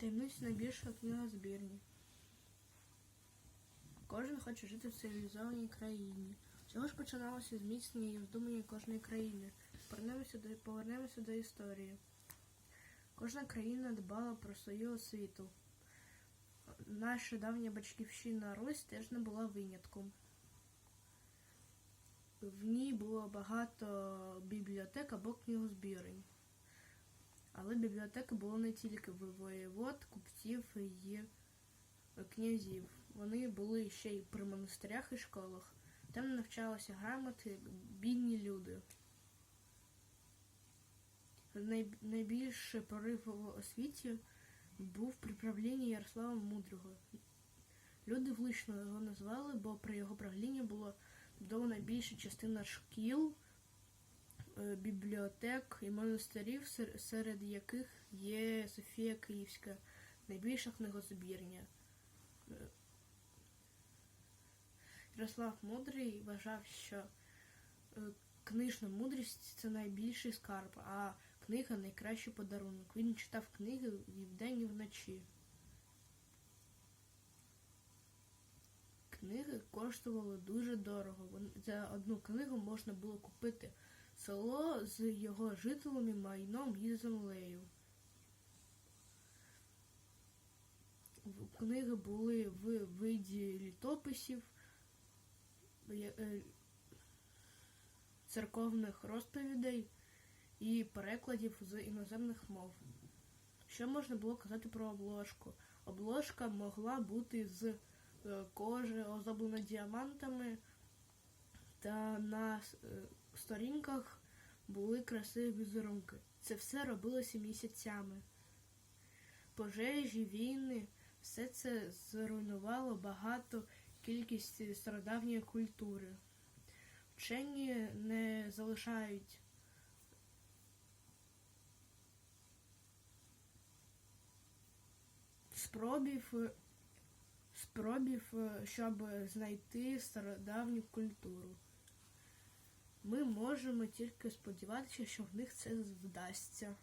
Таємниця найбільшого книга збірні. Кожен хоче жити в цивілізованій країні. Всього ж починалося з міцнення і вздумання кожної країни. Повернемося до, повернемося до історії. Кожна країна дбала про свою освіту. Наша давня батьківщина Русь теж не була винятком. В ній було багато бібліотек або книгозбірень. Але бібліотеки було не тільки воєвод, купців і князів. Вони були ще й при монастирях і школах. Там навчалися грамоти бідні люди. Най- найбільший прорив в освіті був при правлінні Ярослава Мудрого. Люди влично його назвали, бо при його правлінні було будована більша частина шкіл, е, бібліотек і монастирів, серед яких є Софія Київська, найбільша книгозбірня. Е, Ярослав Мудрий вважав, що е, книжна мудрість це найбільший скарб, а книга найкращий подарунок. Він читав книги і вдень, і вночі. Книги коштували дуже дорого. За одну книгу можна було купити село з його жителями, майном і землею. Книги були в виді літописів, е, церковних розповідей і перекладів з іноземних мов. Що можна було казати про обложку? Обложка могла бути з е, кожи, оздоблена діамантами, та на е, сторінках були красиві візерунки. Це все робилося місяцями. Пожежі, війни, все це зруйнувало багато кількість стародавньої культури. Вчені не залишають спробів, спробів, е, щоб знайти стародавню культуру. Ми можемо тільки сподіватися, що в них це вдасться.